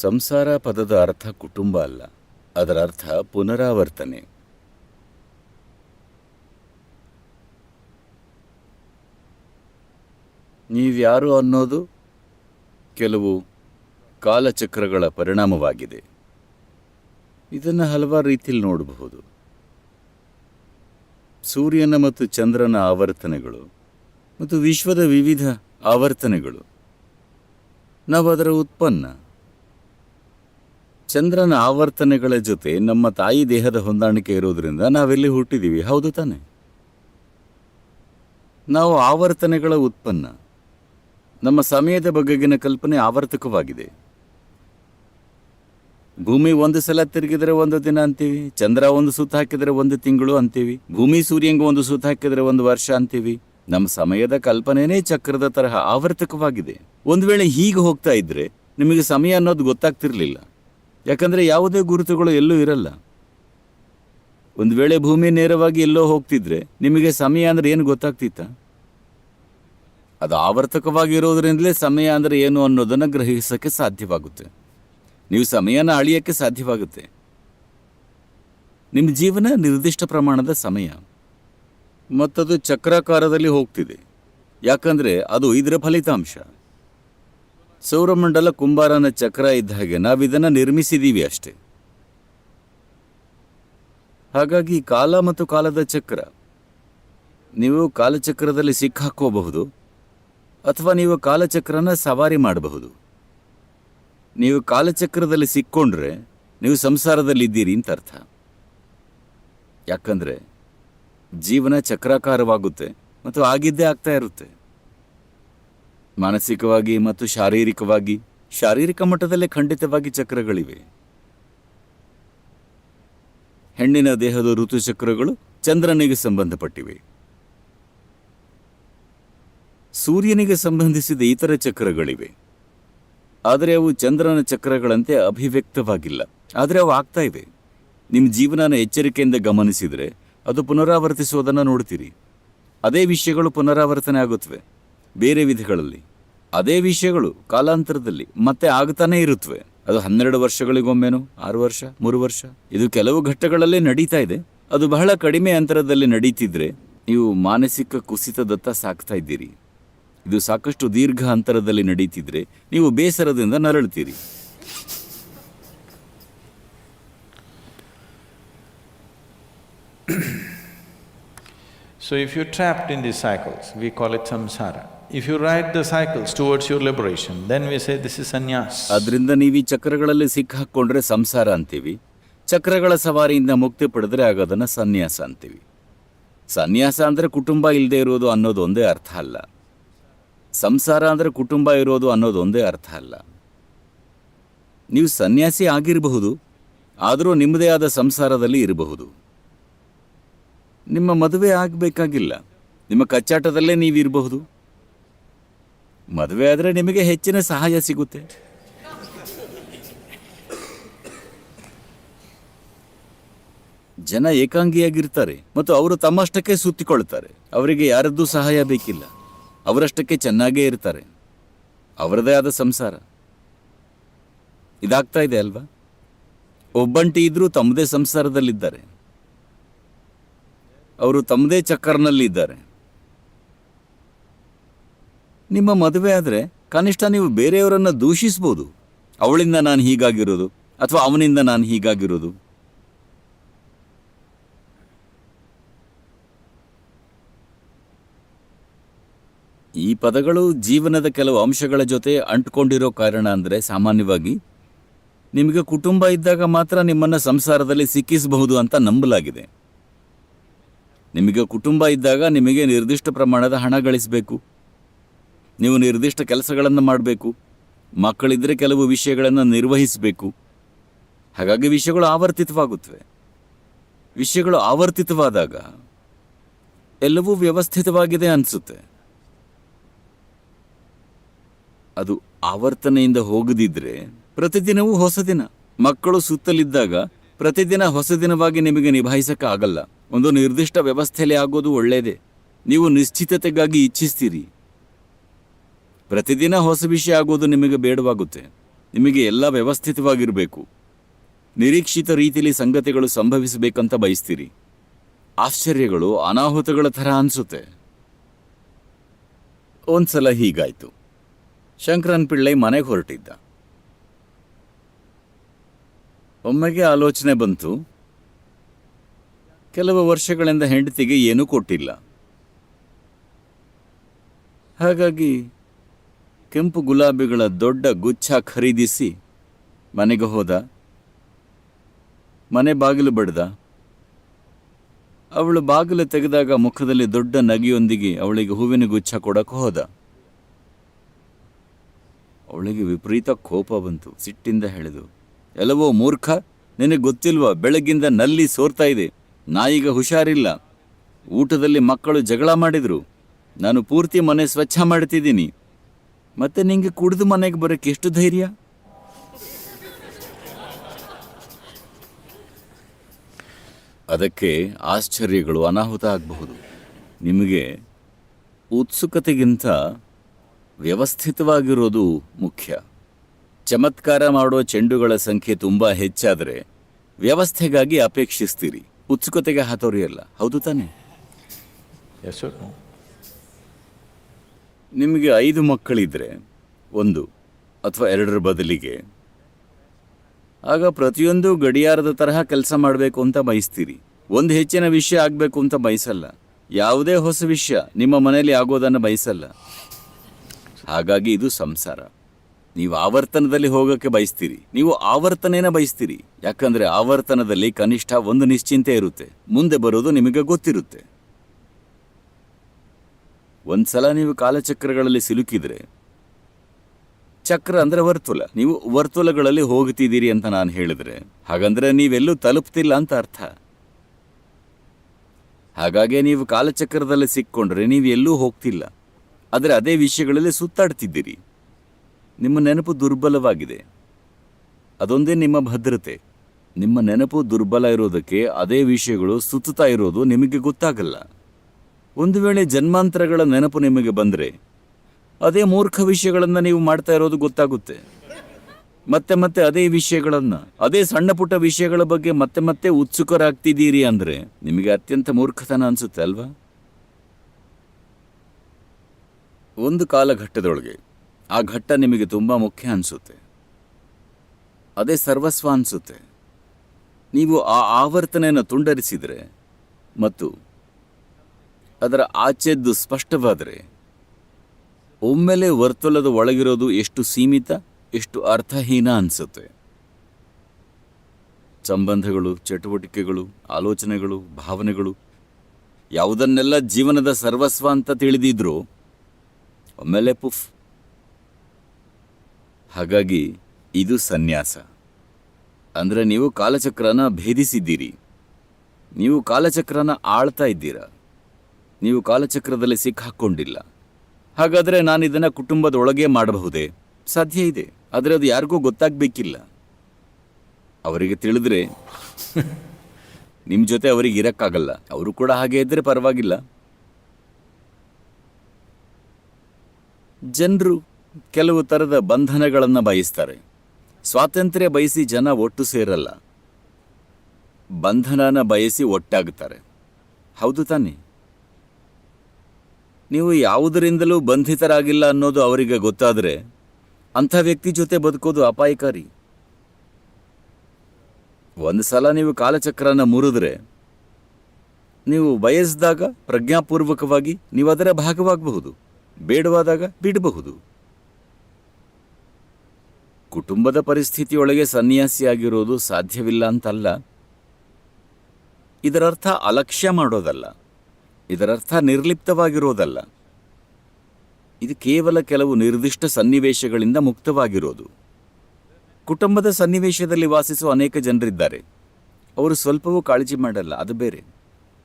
ಸಂಸಾರ ಪದದ ಅರ್ಥ ಕುಟುಂಬ ಅಲ್ಲ, ಅದರ ಅರ್ಥ ಪುನರಾವರ್ತನೆ. ನೀವ್ಯಾರು ಅನ್ನೋದು? ಕೆಲವು ಕಾಲಚಕ್ರಗಳ ಪರಿಣಾಮವಾಗಿದೆ. ಇದನ್ನು ಹಲವಾರು ರೀತಿಯಲ್ಲಿ ನೋಡಬಹುದು. ಸೂರ್ಯನ ಮತ್ತು ಚಂದ್ರನ ಆವರ್ತನೆಗಳು ಮತ್ತು ವಿಶ್ವದ ವಿವಿಧ ಆವರ್ತನೆಗಳು. ನಾವು ಅದರ ಉತ್ಪನ್ನ. ಚಂದ್ರನ ಆವರ್ತನೆಗಳ ಜೊತೆ ನಮ್ಮ ತಾಯಿ ದೇಹದ ಹೊಂದಾಣಿಕೆ ಇರೋದ್ರಿಂದ ನಾವೆಲ್ಲಿ ಹುಟ್ಟಿದ್ದೀವಿ ಹೌದು ತಾನೆ. ನಾವು ಆವರ್ತನೆಗಳ ಉತ್ಪನ್ನ. ನಮ್ಮ ಸಮಯದ ಬಗೆಗಿನ ಕಲ್ಪನೆ ಆವರ್ತಕವಾಗಿದೆ. ಭೂಮಿ ಒಂದು ಸಲ ತಿರುಗಿದರೆ ಒಂದು ದಿನ ಅಂತೀವಿ, ಚಂದ್ರ ಒಂದು ಸುತ್ತ ಹಾಕಿದರೆ ಒಂದು ತಿಂಗಳು ಅಂತೀವಿ, ಭೂಮಿ ಸೂರ್ಯಂಗ ಒಂದು ಸುತ್ತ ಹಾಕಿದರೆ ಒಂದು ವರ್ಷ ಅಂತೀವಿ. ನಮ್ಮ ಸಮಯದ ಕಲ್ಪನೆನೇ ಚಕ್ರದ ತರಹ ಆವರ್ತಕವಾಗಿದೆ. ಒಂದು ವೇಳೆ ಹೀಗೆ ಹೋಗ್ತಾ ಇದ್ರೆ ನಿಮಗೆ ಸಮಯ ಅನ್ನೋದು ಗೊತ್ತಾಗ್ತಿರ್ಲಿಲ್ಲ. ಯಾಕಂದ್ರೆ ಯಾವುದೇ ಗುರುತುಗಳು ಎಲ್ಲೂ ಇರಲ್ಲ. ಒಂದು ವೇಳೆ ಭೂಮಿ ನೇರವಾಗಿ ಎಲ್ಲೋ ಹೋಗ್ತಿದ್ರೆ ನಿಮಗೆ ಸಮಯ ಅಂದರೆ ಏನು ಗೊತ್ತಾಗ್ತಿತ್ತ? ಅದು ಆವರ್ತಕವಾಗಿರೋದ್ರಿಂದಲೇ ಸಮಯ ಅಂದರೆ ಏನು ಅನ್ನೋದನ್ನು ಗ್ರಹಿಸೋಕ್ಕೆ ಸಾಧ್ಯವಾಗುತ್ತೆ. ನೀವು ಸಮಯನ ಅಳಿಯೋಕ್ಕೆ ಸಾಧ್ಯವಾಗುತ್ತೆ. ನಿಮ್ಮ ಜೀವನ ನಿರ್ದಿಷ್ಟ ಪ್ರಮಾಣದ ಸಮಯ. ಮತ್ತದು ಚಕ್ರಾಕಾರದಲ್ಲಿ ಹೋಗ್ತಿದೆ. ಯಾಕಂದರೆ ಅದು ಇದರ ಫಲಿತಾಂಶ. ಸೌರಮಂಡಲ ಕುಂಬಾರನ ಚಕ್ರ ಇದ್ದ ಹಾಗೆ ನಾವಿದನ್ನು ನಿರ್ಮಿಸಿದ್ದೀವಿ ಅಷ್ಟೇ. ಹಾಗಾಗಿ ಕಾಲ ಮತ್ತು ಕಾಲದ ಚಕ್ರ. ನೀವು ಕಾಲಚಕ್ರದಲ್ಲಿ ಸಿಕ್ಕಾಕೋಬಹುದು ಅಥವಾ ನೀವು ಕಾಲಚಕ್ರನ ಸವಾರಿ ಮಾಡಬಹುದು. ನೀವು ಕಾಲಚಕ್ರದಲ್ಲಿ ಸಿಕ್ಕೊಂಡ್ರೆ ನೀವು ಸಂಸಾರದಲ್ಲಿದ್ದೀರಿ ಅಂತ ಅರ್ಥ. ಯಾಕಂದರೆ ಜೀವನ ಚಕ್ರಾಕಾರವಾಗುತ್ತೆ ಮತ್ತು ಆಗಿದ್ದೇ ಆಗ್ತಾ ಇರುತ್ತೆ. ಮಾನಸಿಕವಾಗಿ ಮತ್ತು ಶಾರೀರಿಕವಾಗಿ, ಶಾರೀರಿಕ ಮಟ್ಟದಲ್ಲೇ ಖಂಡಿತವಾಗಿ ಚಕ್ರಗಳಿವೆ. ಹೆಣ್ಣಿನ ದೇಹದ ಋತುಚಕ್ರಗಳು ಚಂದ್ರನಿಗೆ ಸಂಬಂಧಪಟ್ಟಿವೆ. ಸೂರ್ಯನಿಗೆ ಸಂಬಂಧಿಸಿದ ಇತರ ಚಕ್ರಗಳಿವೆ. ಆದರೆ ಅವು ಚಂದ್ರನ ಚಕ್ರಗಳಂತೆ ಅಭಿವ್ಯಕ್ತವಾಗಿಲ್ಲ. ಆದರೆ ಅವು ಆಗ್ತಾ ಇವೆ. ನಿಮ್ಮ ಜೀವನನ ಎಚ್ಚರಿಕೆಯಿಂದ ಗಮನಿಸಿದರೆ ಅದು ಪುನರಾವರ್ತಿಸುವುದನ್ನು ನೋಡ್ತೀರಿ. ಅದೇ ವಿಷಯಗಳು ಪುನರಾವರ್ತನೆ ಆಗುತ್ತವೆ. ಬೇರೆ ವಿಧಗಳಲ್ಲಿ. ಅದೇ ವಿಷಯಗಳು ಕಾಲಾಂತರದಲ್ಲಿ ಮತ್ತೆ ಆಗ್ತಾನೇ ಇರುತ್ತವೆ ಅದು ಹನ್ನೆರಡು ವರ್ಷಗಳಿಗೊಮ್ಮೆನೋ, ಆರು ವರ್ಷ, ಮೂರು ವರ್ಷ, ಇದು ಕೆಲವು ಘಟ್ಟಗಳಲ್ಲೇ ನಡೀತಾ ಇದೆ. ಅದು ಬಹಳ ಕಡಿಮೆ ಅಂತರದಲ್ಲಿ ನಡೀತಿದ್ರೆ ನೀವು ಮಾನಸಿಕ ಕುಸಿತದತ್ತ ಸಾಕ್ತಾ ಇದ್ದೀರಿ. ಇದು ಸಾಕಷ್ಟು ದೀರ್ಘ ಅಂತರದಲ್ಲಿ ನಡೀತಿದ್ರೆ ನೀವು ಬೇಸರದಿಂದ ನರಳುತ್ತೀರಿ. So if you trapped in these cycles we call it samsara. If you ride the cycles towards your liberation, then we say this is sannyas. ಅದರಿಂದ ನೀವು ಈ ಚಕ್ರಗಳಲ್ಲಿ ಸಿಕ್ಕಾಕೊಂಡ್ರೆ ಸಂಸಾರ ಅಂತೀವಿ. ಚಕ್ರಗಳ ಸವಾರಿಯಿಂದ ಮುಕ್ತಿ ಪಡೆದ್ರೆ ಆಗೋದನ್ನ ಸನ್ಯಾಸ ಅಂತೀವಿ. ಸನ್ಯಾಸ ಅಂದರೆ ಕುಟುಂಬ ಇಲ್ಲದೆ ಇರೋದು ಅನ್ನೋದು ಒಂದೇ ಅರ್ಥ ಅಲ್ಲ. ಸಂಸಾರ ಅಂದರೆ ಕುಟುಂಬ ಇರೋದು ಅನ್ನೋದು ಒಂದೇ ಅರ್ಥ ಅಲ್ಲ. ನೀವು ಸನ್ಯಾಸಿ ಆಗಿರಬಹುದು ಆದರೂ ನಿಮ್ಮದೇ ಆದ ಸಂಸಾರದಲ್ಲಿ ಇರಬಹುದು. ನಿಮ್ಮ ಮದುವೆ ಆಗಬೇಕಾಗಿಲ್ಲ. ನಿಮ್ಮ ಕಚ್ಚಾಟದಲ್ಲೇ ನೀವಿರಬಹುದು. ಮದುವೆ ಆದರೆ ನಿಮಗೆ ಹೆಚ್ಚಿನ ಸಹಾಯ ಸಿಗುತ್ತೆ. ಜನ ಏಕಾಂಗಿಯಾಗಿರ್ತಾರೆ ಮತ್ತು ಅವರು ತಮ್ಮಷ್ಟಕ್ಕೆ ಸುತ್ತಿಕೊಳ್ತಾರೆ ಅವರಿಗೆ ಯಾರದ್ದೂ ಸಹಾಯ ಬೇಕಿಲ್ಲ. ಅವರಷ್ಟಕ್ಕೆ ಚೆನ್ನಾಗೇ ಇರ್ತಾರೆ. ಅವರದೇ ಆದ ಸಂಸಾರ. ಇದಾಗ್ತಾ ಇದೆ ಅಲ್ವಾ? ಒಬ್ಬಂಟಿ ಇದ್ರೂ ತಮ್ಮದೇ ಸಂಸಾರದಲ್ಲಿದ್ದಾರೆ. ಅವರು ತಮ್ಮದೇ ಚಕ್ಕರ್ನಲ್ಲಿದ್ದಾರೆ ನಿಮ್ಮ ಮದುವೆ ಆದರೆ ಕನಿಷ್ಠ ನೀವು ಬೇರೆಯವರನ್ನು ದೂಷಿಸ್ಬೋದು. ಅವಳಿಂದ ನಾನು ಹೀಗಾಗಿರೋದು ಅಥವಾ ಅವನಿಂದ ನಾನು ಹೀಗಾಗಿರೋದು. ಈ ಪದಗಳು ಜೀವನದ ಕೆಲವು ಅಂಶಗಳ ಜೊತೆ ಅಂಟ್ಕೊಂಡಿರೋ ಕಾರಣ ಅಂದರೆ ಸಾಮಾನ್ಯವಾಗಿ ನಿಮಗೆ ಕುಟುಂಬ ಇದ್ದಾಗ ಮಾತ್ರ ನಿಮ್ಮನ್ನು ಸಂಸಾರದಲ್ಲಿ ಸಿಕ್ಕಿಸಬಹುದು ಅಂತ ನಂಬಲಾಗಿದೆ. ನಿಮಗೆ ಕುಟುಂಬ ಇದ್ದಾಗ ನಿಮಗೆ ನಿರ್ದಿಷ್ಟ ಪ್ರಮಾಣದ ಹಣ ಗಳಿಸಬೇಕು. ನೀವು ನಿರ್ದಿಷ್ಟ ಕೆಲಸಗಳನ್ನು ಮಾಡಬೇಕು. ಮಕ್ಕಳಿದ್ದರೆ ಕೆಲವು ವಿಷಯಗಳನ್ನು ನಿರ್ವಹಿಸಬೇಕು. ಹಾಗಾಗಿ ವಿಷಯಗಳು ಆವರ್ತಿತವಾಗುತ್ತವೆ. ವಿಷಯಗಳು ಆವರ್ತಿತವಾದಾಗ ಎಲ್ಲವೂ ವ್ಯವಸ್ಥಿತವಾಗಿದೆ ಅನಿಸುತ್ತೆ. ಅದು ಆವರ್ತನೆಯಿಂದ ಹೋಗದಿದ್ರೆ ಪ್ರತಿದಿನವೂ ಹೊಸ ದಿನ. ಮಕ್ಕಳು ಸುತ್ತಲಿದ್ದಾಗ ಪ್ರತಿದಿನ ಹೊಸ ದಿನವಾಗಿ ನಿಮಗೆ ನಿಭಾಯಿಸೋಕ್ಕಾಗಲ್ಲ. ಒಂದು ನಿರ್ದಿಷ್ಟ ವ್ಯವಸ್ಥೆಯಲ್ಲಿ ಆಗೋದು ಒಳ್ಳೆಯದೇ ನೀವು ನಿಶ್ಚಿತತೆಗಾಗಿ ಇಚ್ಛಿಸ್ತೀರಿ. ಪ್ರತಿದಿನ ಹೊಸ ವಿಷಯ ಆಗೋದು ನಿಮಗೆ ಬೇಡವಾಗುತ್ತೆ. ನಿಮಗೆ ಎಲ್ಲ ವ್ಯವಸ್ಥಿತವಾಗಿರಬೇಕು. ನಿರೀಕ್ಷಿತ ರೀತಿಯಲ್ಲಿ ಸಂಗತಿಗಳು ಸಂಭವಿಸಬೇಕಂತ ಬಯಸ್ತೀರಿ. ಆಶ್ಚರ್ಯಗಳು ಅನಾಹುತಗಳ ಥರ ಅನಿಸುತ್ತೆ. ಒಂದ್ಸಲ ಹೀಗಾಯ್ತು. ಶಂಕರನ್ ಪಿಳ್ಳೈ ಮನೆಗೆ ಹೊರಟಿದ್ದ. ಒಮ್ಮೆಗೆ ಆಲೋಚನೆ ಬಂತು. ಕೆಲವು ವರ್ಷಗಳಿಂದ ಹೆಂಡತಿಗೆ ಏನೂ ಕೊಟ್ಟಿಲ್ಲ. ಹಾಗಾಗಿ ಕೆಂಪು ಗುಲಾಬಿಗಳ ದೊಡ್ಡ ಗುಚ್ಛ ಖರೀದಿಸಿ ಮನೆಗೆ ಹೋದ. ಮನೆ ಬಾಗಿಲು ಬಡ್ದ. ಅವಳು ಬಾಗಿಲು ತೆಗೆದಾಗ ಮುಖದಲ್ಲಿ ದೊಡ್ಡ ನಗೆಯೊಂದಿಗೆ ಅವಳಿಗೆ ಹೂವಿನ ಗುಚ್ಛ ಕೊಡಕ್ಕೆ ಹೋದ. ಅವಳಿಗೆ ವಿಪರೀತ ಕೋಪ ಬಂತು, ಸಿಟ್ಟಿಂದ ಹೇಳಿದು, ಎಲ್ಲವೋ ಮೂರ್ಖ, ನಿನಗೆ ಗೊತ್ತಿಲ್ವಾ, ಬೆಳಗ್ಗಿಂದ ನಲ್ಲಿ ಸೋರ್ತಾ ಇದೆ, ನಾಯಿಗ ಹುಷಾರಿಲ್ಲ. ಊಟದಲ್ಲಿ ಮಕ್ಕಳು ಜಗಳ ಮಾಡಿದ್ರು, ನಾನು ಪೂರ್ತಿ ಮನೆ ಸ್ವಚ್ಛ ಮಾಡ್ತಿದ್ದೀನಿ. ಮತ್ತೆ ನಿಂಗೆ ಕುಡಿದು ಮನೆಗೆ ಬರೋಕ್ಕೆ ಎಷ್ಟು ಧೈರ್ಯ? ಅದಕ್ಕೆ ಆಶ್ಚರ್ಯಗಳು ಅನಾಹುತ ಆಗಬಹುದು. ನಿಮಗೆ ಉತ್ಸುಕತೆಗಿಂತ ವ್ಯವಸ್ಥಿತವಾಗಿರೋದು ಮುಖ್ಯ. ಚಮತ್ಕಾರ ಮಾಡೋ ಚೆಂಡುಗಳ ಸಂಖ್ಯೆ ತುಂಬ ಹೆಚ್ಚಾದರೆ ವ್ಯವಸ್ಥೆಗಾಗಿ ಅಪೇಕ್ಷಿಸ್ತೀರಿ. ಉತ್ಸುಕತೆಗೆ ಹಾತೋರಿಯಲ್ಲ ಹೌದು ತಾನೆ? ನಿಮಗೆ ಐದು ಮಕ್ಕಳಿದ್ದರೆ ಒಂದು ಅಥವಾ ಎರಡರ ಬದಲಿಗೆ. ಆಗ ಪ್ರತಿಯೊಂದು ಗಡಿಯಾರದ ತರಹ ಕೆಲಸ ಮಾಡಬೇಕು ಅಂತ ಬಯಸ್ತೀರಿ. ಒಂದು ಹೆಚ್ಚಿನ ವಿಷಯ ಆಗಬೇಕು ಅಂತ ಬಯಸಲ್ಲ. ಯಾವುದೇ ಹೊಸ ವಿಷಯ ನಿಮ್ಮ ಮನೆಯಲ್ಲಿ ಆಗೋದನ್ನು ಬಯಸಲ್ಲ. ಹಾಗಾಗಿ ಇದು ಸಂಸಾರ. ನೀವು ಆವರ್ತನದಲ್ಲಿ ಹೋಗೋಕ್ಕೆ ಬಯಸ್ತೀರಿ. ನೀವು ಆವರ್ತನೇನ ಬಯಸ್ತೀರಿ. ಯಾಕಂದರೆ ಆವರ್ತನದಲ್ಲಿ ಕನಿಷ್ಠ ಒಂದು ನಿಶ್ಚಿಂತೆ ಇರುತ್ತೆ. ಮುಂದೆ ಬರೋದು ನಿಮಗೆ ಗೊತ್ತಿರುತ್ತೆ. ಒಂದ್ಸಲ ನೀವು ಕಾಲಚಕ್ರಗಳಲ್ಲಿ ಸಿಲುಕಿದ್ರೆ, ಚಕ್ರ ಅಂದ್ರೆ ವರ್ತುಲ. ನೀವು ವರ್ತುಲಗಳಲ್ಲಿ ಹೋಗ್ತಿದ್ದೀರಿ ಅಂತ ನಾನು ಹೇಳಿದ್ರೆ, ಹಾಗಂದ್ರೆ ನೀವೆಲ್ಲೂ ತಲುಪ್ತಿಲ್ಲ ಅಂತ ಅರ್ಥ. ಹಾಗಾಗಿ ನೀವು ಕಾಲಚಕ್ರದಲ್ಲಿ ಸಿಕ್ಕೊಂಡ್ರೆ ನೀವು ಎಲ್ಲೂ ಹೋಗ್ತಿಲ್ಲ. ಆದರೆ ಅದೇ ವಿಷಯಗಳಲ್ಲಿ ಸುತ್ತಾಡ್ತಿದ್ದೀರಿ. ನಿಮ್ಮ ನೆನಪು ದುರ್ಬಲವಾಗಿದೆ. ಅದೊಂದೇ ನಿಮ್ಮ ಭದ್ರತೆ. ನಿಮ್ಮ ನೆನಪು ದುರ್ಬಲ ಇರೋದಕ್ಕೆ ಅದೇ ವಿಷಯಗಳು ಸುತ್ತುತ್ತಾ ಇರೋದು ನಿಮಗೆ ಗೊತ್ತಾಗಲ್ಲ. ಒಂದು ವೇಳೆ ಜನ್ಮಾಂತರಗಳ ನೆನಪು ನಿಮಗೆ ಬಂದರೆ, ಅದೇ ಮೂರ್ಖ ವಿಷಯಗಳನ್ನು ನೀವು ಮಾಡ್ತಾ ಇರೋದು ಗೊತ್ತಾಗುತ್ತೆ. ಮತ್ತೆ ಮತ್ತೆ ಅದೇ ವಿಷಯಗಳನ್ನು, ಅದೇ ಸಣ್ಣ ಪುಟ್ಟ ವಿಷಯಗಳ ಬಗ್ಗೆ ಮತ್ತೆ ಮತ್ತೆ ಉತ್ಸುಕರಾಗ್ತಿದ್ದೀರಿ ಅಂದರೆ ನಿಮಗೆ ಅತ್ಯಂತ ಮೂರ್ಖತನ ಅನಿಸುತ್ತೆ ಅಲ್ವಾ? ಒಂದು ಕಾಲಘಟ್ಟದೊಳಗೆ ಆ ಘಟ್ಟ ನಿಮಗೆ ತುಂಬ ಮುಖ್ಯ ಅನಿಸುತ್ತೆ. ಅದೇ ಸರ್ವಸ್ವ ಅನಿಸುತ್ತೆ. ನೀವು ಆ ಆವರ್ತನೆಯನ್ನು ತುಂಡರಿಸಿದರೆ ಮತ್ತು ಅದರ ಆಚೆದ್ದು ಸ್ಪಷ್ಟವಾದರೆ, ಒಮ್ಮೆಲೆ ವರ್ತುಲದ ಒಳಗಿರೋದು ಎಷ್ಟು ಸೀಮಿತ, ಎಷ್ಟು ಅರ್ಥಹೀನ ಅನಿಸುತ್ತೆ. ಸಂಬಂಧಗಳು, ಚಟುವಟಿಕೆಗಳು, ಆಲೋಚನೆಗಳು, ಭಾವನೆಗಳು, ಯಾವುದನ್ನೆಲ್ಲ ಜೀವನದ ಸರ್ವಸ್ವ ಅಂತ ತಿಳಿದಿದ್ರು, ಒಮ್ಮೆಲೆ ಪುಫ್. ಹಾಗಾಗಿ ಇದು ಸನ್ಯಾಸ. ಅಂದರೆ ನೀವು ಕಾಲಚಕ್ರನ ಭೇದಿಸಿದ್ದೀರಿ. ನೀವು ಕಾಲಚಕ್ರನ ಆಳ್ತಾ ಇದ್ದೀರಾ. ನೀವು ಕಾಲಚಕ್ರದಲ್ಲಿ ಸಿಕ್ಕಾಕೊಂಡಿಲ್ಲ ಹಾಗಾದರೆ ನಾನು ಇದನ್ನು ಕುಟುಂಬದ ಒಳಗೆ ಮಾಡಬಹುದೇ? ಸಾಧ್ಯ ಇದೆ. ಆದರೆ ಅದು ಯಾರಿಗೂ ಗೊತ್ತಾಗಬೇಕಿಲ್ಲ. ಅವರಿಗೆ ತಿಳಿದ್ರೆ ನಿಮ್ಮ ಜೊತೆ ಅವರಿಗೆ ಇರೋಕ್ಕಾಗಲ್ಲ. ಅವರು ಕೂಡ ಹಾಗೆ ಇದ್ದರೆ ಪರವಾಗಿಲ್ಲ. ಜನರು ಕೆಲವು ಥರದ ಬಂಧನಗಳನ್ನು ಬಯಸ್ತಾರೆ. ಸ್ವಾತಂತ್ರ್ಯ ಬಯಸಿ ಜನ ಒಟ್ಟು ಸೇರಲ್ಲ. ಬಂಧನನ ಬಯಸಿ ಒಟ್ಟಾಗುತ್ತಾರೆ ಹೌದು ತಾನೇ? ನೀವು ಯಾವುದರಿಂದಲೂ ಬಂಧಿತರಾಗಿಲ್ಲ ಅನ್ನೋದು ಅವರಿಗೆ ಗೊತ್ತಾದರೆ ಅಂಥ ವ್ಯಕ್ತಿ ಜೊತೆ ಬದುಕೋದು ಅಪಾಯಕಾರಿ. ಒಂದು ಸಲ ನೀವು ಕಾಲಚಕ್ರನ ಮುರಿದ್ರೆ ನೀವು ಬಯಸಿದಾಗ ಪ್ರಜ್ಞಾಪೂರ್ವಕವಾಗಿ ನೀವು ಅದರ ಭಾಗವಾಗಬಹುದು, ಬೇಡವಾದಾಗ ಬಿಡಬಹುದು. ಕುಟುಂಬದ ಪರಿಸ್ಥಿತಿಯೊಳಗೆ ಸನ್ಯಾಸಿಯಾಗಿರೋದು ಸಾಧ್ಯವಿಲ್ಲ ಅಂತಲ್ಲ, ಇದರರ್ಥ ಅಲಕ್ಷ್ಯ ಮಾಡೋದಲ್ಲ. ಇದರರ್ಥ ನಿರ್ಲಿಪ್ತವಾಗಿರೋದಲ್ಲ. ಇದು ಕೇವಲ ಕೆಲವು ನಿರ್ದಿಷ್ಟ ಸನ್ನಿವೇಶಗಳಿಂದ ಮುಕ್ತವಾಗಿರೋದು. ಕುಟುಂಬದ ಸನ್ನಿವೇಶದಲ್ಲಿ ವಾಸಿಸುವ ಅನೇಕ ಜನರಿದ್ದಾರೆ. ಅವರು ಸ್ವಲ್ಪವೂ ಕಾಳಜಿ ಮಾಡಲ್ಲ, ಅದು ಬೇರೆ.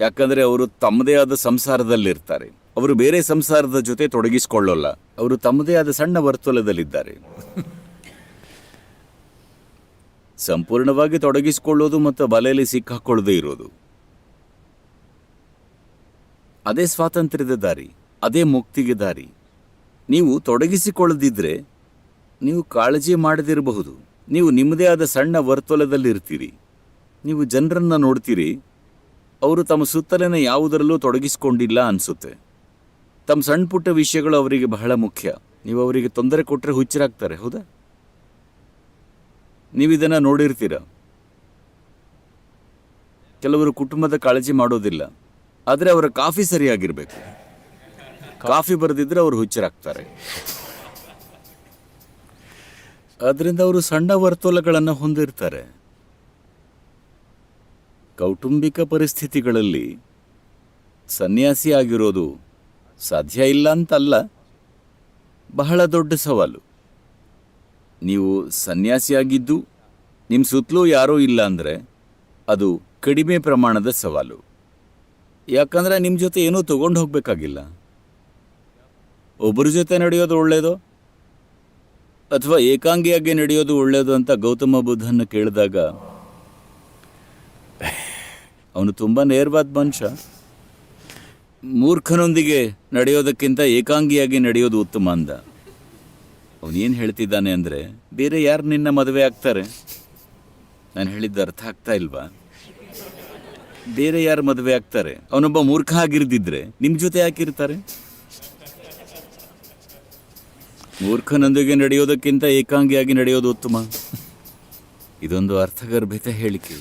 ಯಾಕಂದರೆ ಅವರು ತಮ್ಮದೇ ಆದ ಸಂಸಾರದಲ್ಲಿರ್ತಾರೆ. ಅವರು ಬೇರೆ ಸಂಸಾರದ ಜೊತೆ ತೊಡಗಿಸಿಕೊಳ್ಳೋಲ್ಲ. ಅವರು ತಮ್ಮದೇ ಆದ ಸಣ್ಣ ವರ್ತುಲದಲ್ಲಿದ್ದಾರೆ. ಸಂಪೂರ್ಣವಾಗಿ ತೊಡಗಿಸಿಕೊಳ್ಳೋದು ಮತ್ತು ಬಲೆಯಲ್ಲಿ ಸಿಕ್ಕಾಕೊಳ್ಳದೇ ಇರೋದು. ಅದೇ ಸ್ವಾತಂತ್ರ್ಯದ ದಾರಿ, ಅದೇ ಮುಕ್ತಿಗೆ ದಾರಿ. ನೀವು ತೊಡಗಿಸಿಕೊಳ್ಳದಿದ್ದರೆ ನೀವು ಕಾಳಜಿ ಮಾಡದಿರಬಹುದು. ನೀವು ನಿಮ್ಮದೇ ಆದ ಸಣ್ಣ ವರ್ತುಲದಲ್ಲಿರ್ತೀರಿ. ನೀವು ಜನರನ್ನು ನೋಡ್ತೀರಿ, ಅವರು ತಮ್ಮ ಸುತ್ತಲಿನ ಯಾವುದರಲ್ಲೂ ತೊಡಗಿಸಿಕೊಂಡಿಲ್ಲ ಅನಿಸುತ್ತೆ. ತಮ್ಮ ಸಣ್ಣ ಪುಟ್ಟ ವಿಷಯಗಳು ಅವರಿಗೆ ಬಹಳ ಮುಖ್ಯ. ನೀವು ಅವರಿಗೆ ತೊಂದರೆ ಕೊಟ್ಟರೆ ಹುಚ್ಚರಾಗ್ತಾರೆ, ಹೌದಾ? ನೀವು ಇದನ್ನು ನೋಡಿರ್ತೀರ. ಕೆಲವರು ಕುಟುಂಬದ ಕಾಳಜಿ ಮಾಡೋದಿಲ್ಲ. ಆದರೆ ಅವರ ಕಾಫಿ ಸರಿಯಾಗಿರಬೇಕು. ಕಾಫಿ ಬರೆದಿದ್ರೆ ಅವರು ಹುಚ್ಚರಾಗ್ತಾರೆ. ಅದರಿಂದ ಅವರು ಸಣ್ಣ ವರ್ತೋಲಗಳನ್ನು ಹೊಂದಿರ್ತಾರೆ. ಕೌಟುಂಬಿಕ ಪರಿಸ್ಥಿತಿಗಳಲ್ಲಿ ಸನ್ಯಾಸಿ ಆಗಿರೋದು ಸಾಧ್ಯ ಇಲ್ಲ ಅಂತಲ್ಲ, ಬಹಳ ದೊಡ್ಡ ಸವಾಲು. ನೀವು ಸನ್ಯಾಸಿಯಾಗಿದ್ದು ನಿಮ್ಮ ಸುತ್ತಲೂ ಯಾರೂ ಇಲ್ಲ ಅಂದರೆ ಅದು ಕಡಿಮೆ ಪ್ರಮಾಣದ ಸವಾಲು. ಯಾಕಂದರೆ ನಿಮ್ಮ ಜೊತೆ ಏನೂ ತೊಗೊಂಡು ಹೋಗಬೇಕಾಗಿಲ್ಲ. ಒಬ್ಬರ ಜೊತೆ ನಡೆಯೋದು ಒಳ್ಳೆಯದು ಅಥವಾ ಏಕಾಂಗಿಯಾಗಿ ನಡೆಯೋದು ಒಳ್ಳೆಯದು ಅಂತ ಗೌತಮ ಬುದ್ಧನ ಕೇಳಿದಾಗ, ಅವನು ತುಂಬ ನೇರವಾದ ಮನುಷ್ಯ. ಮೂರ್ಖನೊಂದಿಗೆ ನಡೆಯೋದಕ್ಕಿಂತ ಏಕಾಂಗಿಯಾಗಿ ನಡೆಯೋದು ಉತ್ತಮ ಅಂದ. ಅವನೇನು ಹೇಳ್ತಿದ್ದಾನೆ ಅಂದರೆ, ಬೇರೆ ಯಾರು ನಿನ್ನ ಮದುವೆ ಆಗ್ತಾರೆ? ನಾನು ಹೇಳಿದ್ದು ಅರ್ಥ ಆಗ್ತಾ ಇಲ್ವಾ? ಬೇರೆ ಯಾರು ಮದುವೆ ಆಗ್ತಾರೆ? ಅವನೊಬ್ಬ ಮೂರ್ಖ ಆಗಿರ್ದಿದ್ರೆ ನಿಮ್ಮ ಜೊತೆ ಯಾಕಿರ್ತಾರೆ ಮೂರ್ಖನೊಂದಿಗೆ ನಡೆಯೋದಕ್ಕಿಂತ ಏಕಾಂಗಿಯಾಗಿ ನಡೆಯೋದು ಉತ್ತಮ. ಇದೊಂದು ಅರ್ಥಗರ್ಭಿತ ಹೇಳಿಕೆ.